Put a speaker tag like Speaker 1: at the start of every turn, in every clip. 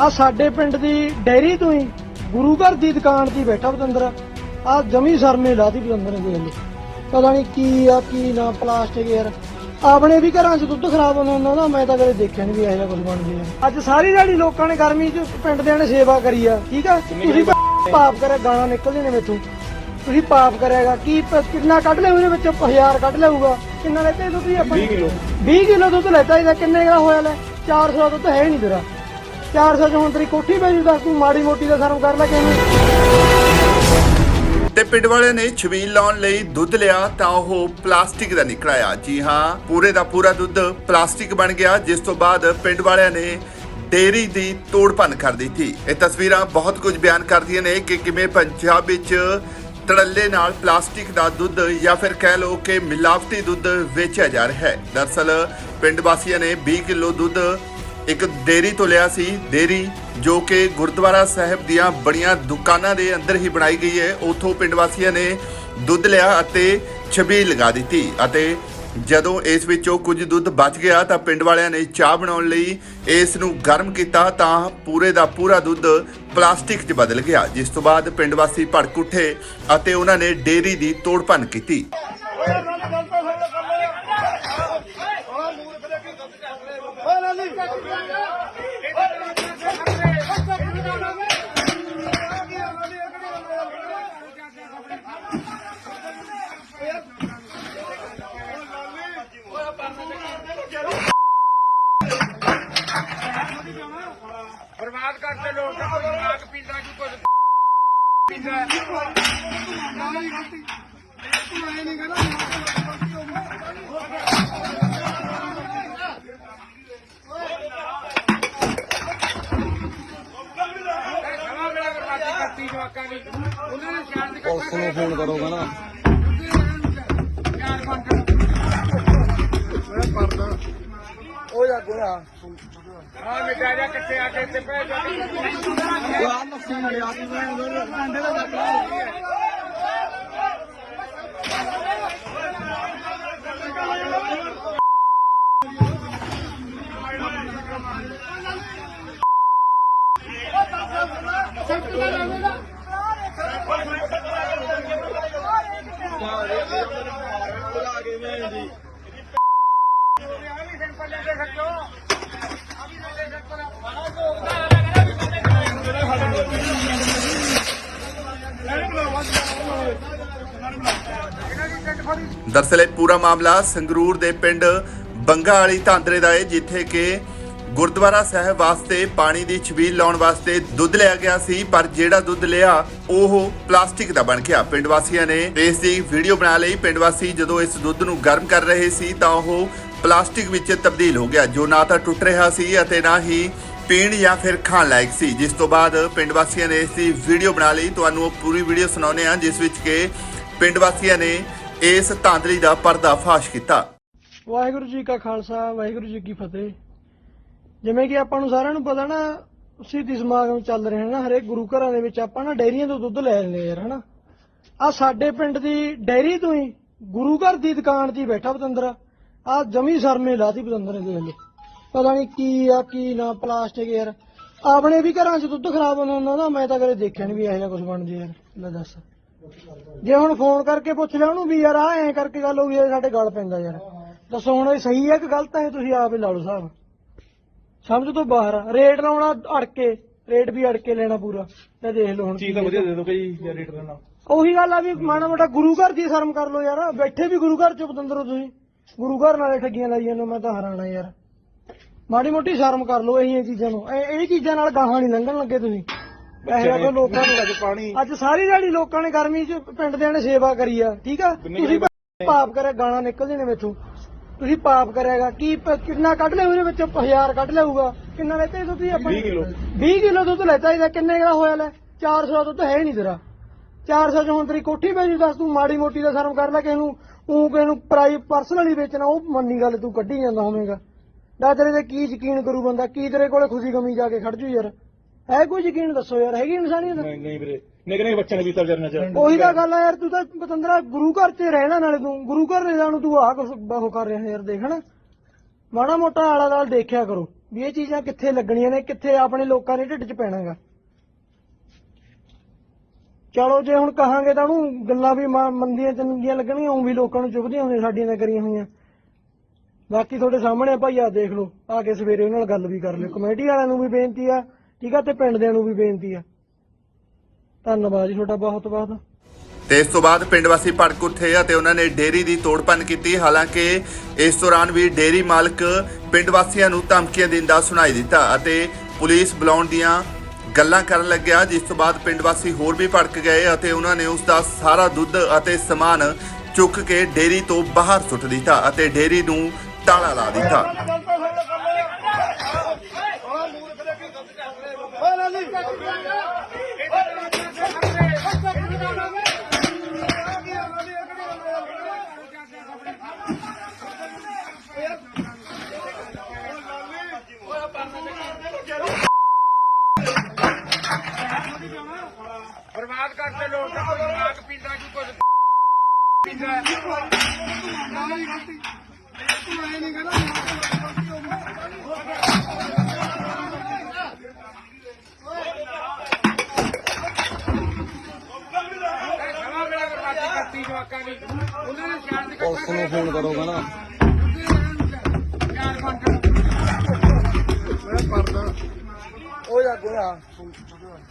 Speaker 1: ਆ ਸਾਡੇ ਪਿੰਡ ਦੀ ਡੈਰੀ ਤੋਂ ਹੀ ਗੁਰੂ ਘਰ ਦੀ ਦੁਕਾਨ 'ਤੇ ਬੈਠਾ ਬਤੰਦਰ ਆ ਜਮੀ ਸਰਮੇ ਲਾਤੀ ਬਤੰਦਰ ਨੇ ਦੇਖ ਲਓ ਪਤਾ ਨਹੀਂ ਕੀ ਆ, ਕੀ ਨਾ, ਪਲਾਸਟਿਕ ਯਾਰ। ਆਪਣੇ ਵੀ ਘਰਾਂ 'ਚ ਦੁੱਧ ਖਰਾਬ ਹੁੰਦਾ ਹੁੰਦਾ ਨਾ ਮੈਂ ਤਾਂ ਕਦੇ ਦੇਖਿਆ ਨਹੀਂ ਵੀ ਇਹੋ ਜਿਹਾ ਕੁਝ ਬਣ ਗਿਆ। ਅੱਜ ਸਾਰੀ ਦਿਹਾੜੀ ਲੋਕਾਂ ਨੇ ਗਰਮੀ 'ਚ ਪਿੰਡ ਦਿਆਂ ਨੇ ਸੇਵਾ ਕਰੀ ਆ ਠੀਕ ਆ? ਤੁਸੀਂ ਪਾਪ ਕਰਿਆ ਗਾਣਾ ਨਿਕਲਦੇ ਨੇ ਮੇਥੋਂ। ਤੁਸੀਂ ਪਾਪ ਕਰਿਆਗਾ ਕੀ ਪ- ਕਿੰਨਾ ਕੱਢ ਲਿਆ ਉਹਦੇ ਵਿੱਚ? 1000 ਕੱਢ ਲਿਆਊਗਾ। ਕਿੰਨਾ ਲੈਤੇ ਜੀ ਆਪਾਂ? 20 ਕਿਲੋ। 20 ਕਿਲੋ ਦੁੱਧ ਲੈਤਾ ਇਹਦਾ ਕਿੰਨੇ ਦਾ ਹੋਇਆ ਲੈ? 400 ਦੁੱਧ ਹੈ ਨਹੀਂ ਤੇਰਾ। 400 ਚ ਹੁਣ ਤੇਰੀ ਕੋਠੀ ਭੇਜੂ ਦੱਸ ਤੂੰ ਮਾੜੀ ਮੋਟੀ ਦਾ ਸ਼ਰਮ ਕਰ ਲੈ ਕਿਵੇਂ?
Speaker 2: ਤੇ ਪਿੰਡ ਵਾਲਿਆਂ ਨੇ ਛਬੀਲ ਲਾਉਣ ਲਈ ਦੁੱਧ ਲਿਆ ਤਾਂ ਉਹ ਪਲਾਸਟਿਕ ਦਾ ਨਿਕਲਿਆ ਜੀ ਹਾਂ, ਪੂਰੇ ਦਾ ਪੂਰਾ ਦੁੱਧ ਪਲਾਸਟਿਕ ਬਣ ਗਿਆ, ਜਿਸ ਤੋਂ ਬਾਅਦ ਪਿੰਡ ਵਾਲਿਆਂ ਨੇ ਡੇਰੀ ਦੀ ਤੋੜ ਭੰਨ ਕਰ ਦਿੱਤੀ। ਇਹ ਤਸਵੀਰਾਂ ਬਹੁਤ ਕੁਝ ਬਿਆਨ ਕਰਦੀਆਂ ਨੇ ਕਿ ਕਿਵੇਂ ਪੰਜਾਬ ਵਿੱਚ ਤੜੱਲੇ ਨਾਲ ਪਲਾਸਟਿਕ ਦਾ ਦੁੱਧ ਜਾਂ ਫਿਰ ਕਹਿ ਲਓ ਕਿ ਮਿਲਾਵਟੀ ਦੁੱਧ ਵੇਚਿਆ ਜਾ ਰਿਹਾ ਹੈ। ਦਰਸਲ ਪਿੰਡ ਵਾਸੀਆਂ ਨੇ 20 ਕਿਲੋ ਦੁੱਧ ਇੱਕ ਡੇਰੀ ਤੋਂ ਲਿਆ ਸੀ। ਡੇਰੀ ਜੋ ਕਿ ਗੁਰਦੁਆਰਾ ਸਾਹਿਬ ਦੀਆਂ ਬੜੀਆਂ ਦੁਕਾਨਾਂ ਦੇ ਅੰਦਰ ਹੀ ਬਣਾਈ ਗਈ ਹੈ। ਉਥੋਂ ਪਿੰਡ ਵਾਸੀਆਂ ਨੇ ਦੁੱਧ ਲਿਆ ਅਤੇ ਛਬੀ ਲਗਾ ਦਿੱਤੀ ਅਤੇ ਜਦੋਂ ਇਸ ਵਿੱਚੋਂ ਕੁਝ ਦੁੱਧ ਬਚ ਗਿਆ ਤਾਂ ਪਿੰਡ ਵਾਲਿਆਂ ਨੇ ਚਾਹ ਬਣਾਉਣ ਲਈ ਇਸ ਨੂੰ ਗਰਮ ਕੀਤਾ ਤਾਂ ਪੂਰੇ ਦਾ ਪੂਰਾ ਦੁੱਧ ਪਲਾਸਟਿਕ 'ਚ ਬਦਲ ਗਿਆ, ਜਿਸ ਤੋਂ ਬਾਅਦ ਪਿੰਡ ਵਾਸੀ ਭੜਕ ਉੱਠੇ ਅਤੇ ਉਹਨਾਂ ਨੇ ਡੇਰੀ ਦੀ ਤੋੜ ਭੰਨ ਕੀਤੀ।
Speaker 3: ਬਰਬਾਦ ਕਰਦੇ ਲੋਕ ਤਾਂ ਕੋਈ ਨਾਗ ਪੀਂਦਾ ਕਿ ਕੁਝ ਪੀਂਦਾ ਕਰਤੀ ਪੁਲਿਸ ਨੂੰ ਫੋਨ ਕਰੋਗਾ ਨਾ ਚਾਰ ਪੰਜ
Speaker 1: ਉਹ ਜਾ ਗੋਇਆ
Speaker 3: ਆ ਮਿਟਾ ਜਾ ਕਿੱਥੇ ਆ ਕੇ ਇੱਥੇ ਪੈ ਜਾ
Speaker 1: ਆ ਮੱਸੀ ਮਿਲਿਆ ਤੂੰ ਅੰਡੇ ਦਾ
Speaker 2: ਦਰਅਸਲ ਇਹ ਪੂਰਾ ਮਾਮਲਾ ਸੰਗਰੂਰ ਦੇ ਪਿੰਡ ਬੰਗਾ ਵਾਲੀ ਧਾਂਦਰੇ ਦਾ ਹੈ, ਜਿੱਥੇ ਕਿ ਗੁਰਦੁਆਰਾ ਸਾਹਿਬ ਵਾਸਤੇ ਪਾਣੀ ਦੀ ਛਬੀਲ ਲਾਉਣ ਵਾਸਤੇ ਦੁੱਧ ਲਿਆ ਗਿਆ ਸੀ, ਪਰ ਜਿਹੜਾ ਦੁੱਧ ਲਿਆ, ਉਹ ਪਲਾਸਟਿਕ ਦਾ ਬਣ ਗਿਆ। ਪਿੰਡ ਵਾਸੀਆਂ ਨੇ ਇਸ ਦੀ ਵੀਡੀਓ ਬਣਾ ਲਈ। ਪਿੰਡ ਵਾਸੀ ਜਦੋਂ ਇਸ ਦੁੱਧ ਨੂੰ ਗਰਮ ਕਰ ਰਹੇ ਸੀ, ਤਾਂ ਉਹ ਪਲਾਸਟਿਕ ਵਿੱਚ ਤਬਦੀਲ ਹੋ ਗਿਆ, ਜੋ ਨਾ ਤਾਂ ਟੁੱਟ ਰਿਹਾ ਸੀ ਅਤੇ ਨਾ ਹੀ ਪੀਣ ਜਾਂ ਫਿਰ ਖਾਣ ਲਾਇਕ ਸੀ। ਜਿਸ ਤੋਂ ਬਾਅਦ ਪਿੰਡ ਵਾਸੀਆਂ ਨੇ ਇਸ ਦੀ ਵੀਡੀਓ ਬਣਾ ਲਈ। ਤੁਹਾਨੂੰ ਉਹ ਪੂਰੀ ਵੀਡੀਓ ਸੁਣਾਉਂਦੇ ਹਾਂ, ਜਿਸ ਵਿੱਚ ਕਿ ਪਿੰਡ ਵਾਸੀਆਂ ਨੇ ਇਸ ਧਾਂਦਲੀ ਦਾ ਪਰਦਾਫਾਸ਼ ਕੀਤਾ।
Speaker 1: ਵਾਹਿਗੁਰੂ ਜੀ ਕਾ ਖਾਲਸਾ, ਵਾਹਿਗੁਰੂ ਜੀ ਕੀ ਫਤਿਹ। ਜਿਵੇਂ ਕਿ ਆਪਾਂ ਨੂੰ ਸਾਰਿਆਂ ਨੂੰ ਪਤਾ ਨਾ, ਸਿੱਧੀ ਸਮਾਗਮ ਚੱਲ ਰਹੇ ਨੇ, ਹਰੇਕ ਗੁਰੂ ਘਰਾਂ ਦੇ ਵਿੱਚ ਆਪਾਂ ਨਾ ਡੈਰੀਆਂ ਤੋਂ ਦੁੱਧ ਲੈ ਲੈਂਦੇ ਯਾਰ, ਹਨਾ। ਆ ਸਾਡੇ ਪਿੰਡ ਦੀ ਡੈਰੀ ਤੋਂ ਹੀ ਗੁਰੂ ਘਰ ਦੀ ਦੁਕਾਨ 'ਤੇ ਬੈਠਾ ਬਤੰਦਰ ਆ ਜਮੀ ਸਰਮੇ ਲਾਤੀ ਬਤੰਦਰ ਨੇ ਦੇਖ ਪਤਾ ਨਹੀਂ ਕੀ ਆ, ਕੀ ਨਾ, ਪਲਾਸਟਿਕ ਯਾਰ। ਆਪਣੇ ਵੀ ਘਰਾਂ 'ਚ ਦੁੱਧ ਖਰਾਬ ਹੁੰਦਾ ਹੁੰਦਾ ਨਾ, ਮੈਂ ਤਾਂ ਕਦੇ ਦੇਖਿਆ ਨਹੀਂ ਵੀ ਇਹੋ ਜਿਹਾ ਕੁਝ ਬਣ ਜੇ ਯਾਰ। ਲੈ ਦੱਸ। ਜੇ ਹੁਣ ਫੋਨ ਕਰਕੇ ਪੁੱਛ ਲਿਆ ਉਹਨੂੰ ਵੀ ਯਾਰ ਆ ਐਂ ਕਰਕੇ ਗੱਲ ਹੋ ਗਈ ਸਾਡੇ ਗੱਲ ਪੈਂਦਾ ਯਾਰ। ਦੱਸੋ ਹੁਣ ਇਹ ਸਹੀ ਹੈ ਕਿ ਗਲਤ ਹੈ ਤੁਸੀਂ ਆਪ ਹੀ ਲਾ ਲਓ ਸਾਹਿਬ ਸਮਝ ਤੋਂ ਬਾਹਰ ਆ। ਰੇਟ ਲਾਉਣਾ ਅੜ ਕੇ ਰੇਟ ਵੀ ਅੜ ਕੇ ਲੈਣਾ ਪੂਰਾ। ਤੇ ਦੇਖ ਲਓ ਹੁਣ ਚੀਜ਼ ਤਾਂ ਵਧੀਆ ਦੇ ਦੋ ਕਈ ਰੇਟ ਦੇਣਾ ਉਹੀ ਗੱਲ ਆ ਵੀ ਮਾੜਾ ਮੋਟਾ ਗੁਰੂ ਘਰ ਦੀ ਸ਼ਰਮ ਕਰ ਲਓ ਯਾਰ। ਬੈਠੇ ਵੀ ਗੁਰੂ ਘਰ ਚ ਪਤੰਦਰੋ ਤੁਸੀਂ। ਗੁਰੂ ਘਰ ਨਾਲੇ ਠੱਗੀਆਂ ਲਾਈ ਜਾਂਦੇ ਹੋ, ਮੈਂ ਤਾਂ ਹੈਰਾਨ ਆ ਯਾਰ। ਮਾੜੀ ਮੋਟੀ ਸ਼ਰਮ ਕਰ ਲਓ ਇਹ ਚੀਜ਼ਾਂ ਨੂੰ। ਇਹ ਇਹ ਚੀਜ਼ਾਂ ਨਾਲ ਗਾਹਾਂ ਨਹੀਂ ਲੰਘਣ ਲੱਗੇ ਤੁਸੀਂ। ਪੈਸੇ ਕੋ ਲੋਕਾਂ ਨੂੰ ਅੱਜ ਪਾਣੀ। ਅੱਜ ਸਾਰੀ ਦਿਹਾੜੀ ਲੋਕਾਂ ਨੇ ਗਰਮੀ ਚ ਪਿੰਡ ਦਿਆਂ ਨੇ ਸੇਵਾ ਕਰੀ ਆ ਠੀਕ ਆ? ਤੁਸੀਂ ਪਾਪ ਕਰਿਆ ਗਾਣਾ ਨਿਕਲਦੇ ਨੇ ਮੇਥੋਂ। ਤੁਸੀਂ ਪਾਪ ਕਰਿਆਗਾ ਕੀ ਕਿੰਨਾ ਕੱਢ ਲਿਆ ਉਹਦੇ ਵਿੱਚ? 1000 ਕੱਢ ਲਿਆਊਗਾ। ਕਿੰਨਾ ਲੈਤੇ ਤੁਸੀਂ ਆਪਾਂ 20 ਕਿਲੋ। 20 ਕਿਲੋ ਦੁੱਧ ਲੈਤਾ ਇਹਦਾ ਕਿੰਨੇ ਦਾ ਹੋਇਆ ਲੈ? 400 ਦੁੱਧ ਹੈ ਨਹੀਂ ਤੇਰਾ। 400 ਚ ਹੁਣ ਤੇਰੀ ਕੋਠੀ ਭੇਜੂ ਦੱਸ ਤੂੰ ਮਾੜੀ ਮੋਟੀ ਦਾ ਸ਼ਰਮ ਕਰ ਲੈ ਕਿਸੇ ਨੂੰ। ਉਹ ਕਿਸੇ ਨੂੰ ਪ੍ਰਾਈ ਪਰਸਨਲੀ ਵੇਚਣਾ ਉਹ ਮੰਨੀ ਗੱਲ ਤੂੰ ਕੱਢੀ ਜਾਂਦਾ ਹੋਵੇਂਗਾ। ਤੇਰੇ ਤੇ ਕੀ ਯਕੀਨ ਕਰੂ ਬੰਦਾ ਕੀ ਤੇਰੇ ਕੋਲੇ ਖੁਸ਼ੀ ਗਮੀ ਜਾ ਕੇ ਖੜ ਜੂ ਯਾਰ। ਹੈ ਕੋਈ ਯਕੀਨ ਦੱਸੋ ਯਾਰ ਹੈਗੀ ਇਨਸਾਨੀਅਤ?
Speaker 4: ਨਹੀਂ ਨਹੀਂ ਵੀਰੇ। ਨਿੱਕੇ ਨਿੱਕੇ ਬੱਚਿਆਂ ਨੇ ਵੀ ਵਿਚਾਰ ਨਜ਼ਰ
Speaker 1: ਉਹੀ ਤਾਂ ਗੱਲ ਆ ਯਾਰ ਤੂੰ ਤਾਂ ਪਤੰਦਰਾ ਗੁਰੂ ਘਰ 'ਚ ਰਹਿਣਾ ਨਾਲੇ ਤੂੰ ਗੁਰੂ ਘਰ ਰਹਿਣਾ ਨੂੰ ਤੂੰ ਆਹ ਕੁਛ ਉਹ ਕਰ ਰਿਹਾ ਯਾਰ ਦੇਖ ਨਾ। ਮਾੜਾ ਮੋਟਾ ਆਲਾ ਦਾਲ ਦੇਖਿਆ ਕਰੋ ਵੀ ਇਹ ਚੀਜ਼ਾਂ ਕਿੱਥੇ ਲੱਗਣੀਆਂ ਨੇ ਕਿੱਥੇ ਆਪਣੇ ਲੋਕਾਂ ਦੇ ਢਿੱਡ 'ਚ ਪੈਣਾਗਾ। ਚਲੋ ਜੇ ਹੁਣ ਕਹਾਂਗੇ ਤਾਂ ਉਹਨੂੰ ਗੱਲਾਂ ਵੀ ਮ- ਮੰਦੀਆਂ ਚੰਗੀਆਂ ਲੱਗਣਗੀਆਂ ਉਹ ਵੀ ਲੋਕਾਂ ਨੂੰ ਚੁਭਦੀਆਂ ਹੁੰਦੀਆਂ ਸਾਡੀਆਂ ਤਾਂ ਕਰੀਆਂ ਹੋਈਆਂ। ਬਾਕੀ ਤੁਹਾਡੇ ਸਾਹਮਣੇ ਆ ਭਾਈ ਆ ਦੇਖ ਲਓ ਆ ਕੇ ਸਵੇਰੇ ਉਹਨਾਂ ਨਾਲ ਗੱਲ ਵੀ ਕਰ ਲਿਓ। ਕਮੇਟੀ ਵਾਲਿਆਂ ਨੂੰ ਵੀ ਬੇਨਤੀ ਆ ਠੀਕ ਆ, ਤੇ ਪਿੰਡ ਦਿਆਂ ਨੂੰ ਵੀ ਬੇਨਤੀ ਆ। ਧੰਨਵਾਦ ਜੀ ਤੁਹਾਡਾ ਬਹੁਤ ਬਹੁਤ।
Speaker 2: ਤੇ ਇਸ ਤੋਂ ਬਾਅਦ ਪਿੰਡ ਵਾਸੀ ਭੜਕ ਉੱਠੇ ਅਤੇ ਉਹਨਾਂ ਨੇ ਡੇਰੀ ਦੀ ਤੋੜਪੰਨ ਕੀਤੀ। ਹਾਲਾਂਕਿ ਇਸ ਦੌਰਾਨ ਵੀ ਡੇਰੀ ਮਾਲਕ ਪਿੰਡ ਵਾਸੀਆਂ ਨੂੰ ਧਮਕੀਆਂ ਦਿੰਦਾ ਸੁਣਾਈ ਦਿੱਤਾ ਅਤੇ ਪੁਲਿਸ ਬੁਲਾਉਣ ਦੀਆਂ ਗੱਲਾਂ ਕਰਨ ਲੱਗਿਆ, ਜਿਸ ਤੋਂ ਬਾਅਦ ਪਿੰਡ ਵਾਸੀ ਹੋਰ ਵੀ ਭੜਕ ਗਏ ਅਤੇ ਉਹਨਾਂ ਨੇ ਉਸ ਦਾ ਸਾਰਾ ਦੁੱਧ ਅਤੇ ਸਮਾਨ ਚੁੱਕ ਕੇ ਡੇਰੀ ਤੋਂ ਬਾਹਰ ਸੁੱਟ ਦਿੱਤਾ ਅਤੇ ਡੇਰੀ ਨੂੰ ਤਾਲਾ ਲਾ ਦਿੱਤਾ।
Speaker 3: ਬਰਬਾਦ
Speaker 4: ਕਰੋਗਾ ਨਾ
Speaker 3: ਚਾਰ ਪੰਜ
Speaker 4: ਉਹ ਜਾ ਗਿਆ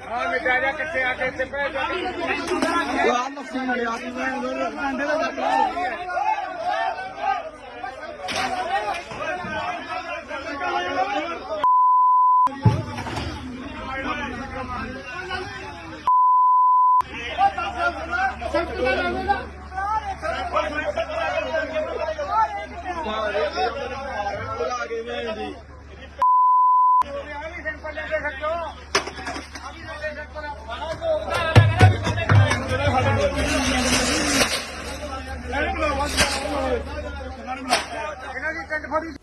Speaker 3: ਆ ਮਿਟਾ ਜਾ ਕਿੱਥੇ ਆ ਕੇ ਇੱਥੇ ਪੈ ਜਾ।
Speaker 4: ਯਾਰ ਨਫਸੀ ਨਾਲ ਯਾਰ। ਮੈਂ ਕੰਡੇ ਦਾ ਚੱਕ
Speaker 3: ਇਹਨਾਂ ਦੀ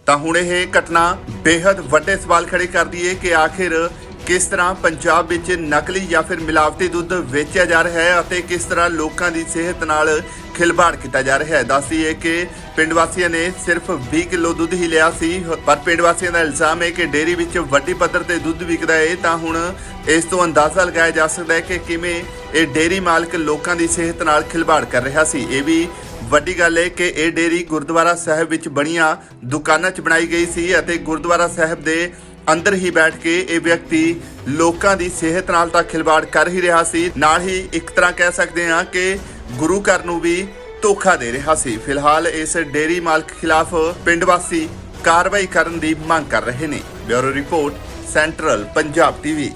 Speaker 2: ਤਾਂ ਹੁਣ ਇਹ ਘਟਨਾ ਬੇहद ਵੱਡੇ ਸਵਾਲ ਖੜੇ ਕਰਦੀ ਹੈ ਕਿ ਆਖਿਰ ਕਿਸ ਤਰ੍ਹਾਂ ਪੰਜਾਬ ਵਿੱਚ ਨਕਲੀ ਜਾਂ ਫਿਰ ਮਿਲਾਵਟੀ ਦੁੱਧ ਵੇਚਿਆ ਜਾ ਰਿਹਾ ਹੈ ਅਤੇ ਕਿਸ ਤਰ੍ਹਾਂ ਲੋਕਾਂ ਦੀ ਸਿਹਤ ਨਾਲ ਖਿਲਵਾੜ ਕੀਤਾ ਜਾ ਰਿਹਾ ਹੈ। ਦੱਸਦੀ ਕਿ ਪਿੰਡ ਵਾਸੀਆਂ ਨੇ ਸਿਰਫ 20 ਕਿਲੋ ਦੁੱਧ ਹੀ ਲਿਆ ਸੀ, ਪਰ ਪਿੰਡ ਵਾਸੀਆਂ ਦਾ ਇਲਜ਼ਾਮ ਹੈ ਕਿ ਡੇਅਰੀ ਵਿੱਚ ਵੱਡੀ ਪੱਧਰ ਤੇ ਦੁੱਧ ਵਿਕਦਾ ਹੈ ਤਾਂ ਹੁਣ ਇਸ ਤੋਂ ਅੰਦਾਜ਼ਾ ਲਗਾਇਆ ਜਾ ਸਕਦਾ ਹੈ ਕਿ ਕਿਵੇਂ ਇਹ ਡੇਅਰੀ ਮਾਲਕ ਲੋਕਾਂ ਦੀ ਸਿਹਤ ਨਾਲ ਖਿਲਵਾੜ ਕਰ ਰਿਹਾ ਸੀ। ਇਹ ਵੀ ਵੱਡੀ ਗੱਲ ਹੈ ਕਿ ਇਹ ਡੇਰੀ ਗੁਰਦੁਆਰਾ ਸਾਹਿਬ ਵਿੱਚ ਬਣੀਆਂ ਦੁਕਾਨਾਂ 'ਚ ਬਣਾਈ ਗਈ ਸੀ ਅਤੇ ਗੁਰਦੁਆਰਾ ਸਾਹਿਬ ਦੇ ਅੰਦਰ ਹੀ ਬੈਠ ਕੇ ਇਹ ਵਿਅਕਤੀ ਲੋਕਾਂ ਦੀ ਸਿਹਤ ਨਾਲ ਤਾਂ ਖਿਲਵਾੜ ਕਰ ਹੀ ਰਿਹਾ ਸੀ। ਨਾਲ ਹੀ ਇੱਕ ਤਰ੍ਹਾਂ ਕਹਿ ਸਕਦੇ ਹਾਂ ਕਿ ਗੁਰੂ ਘਰ ਨੂੰ ਵੀ ਧੋਖਾ ਦੇ ਰਿਹਾ ਸੀ। ਫਿਲਹਾਲ ਇਸ ਡੇਰੀ ਮਾਲਕ ਖਿਲਾਫ ਪਿੰਡ ਵਾਸੀ ਕਾਰਵਾਈ ਕਰਨ ਦੀ ਮੰਗ ਕਰ ਰਹੇ ਨੇ। Bureau report, central Punjab TV.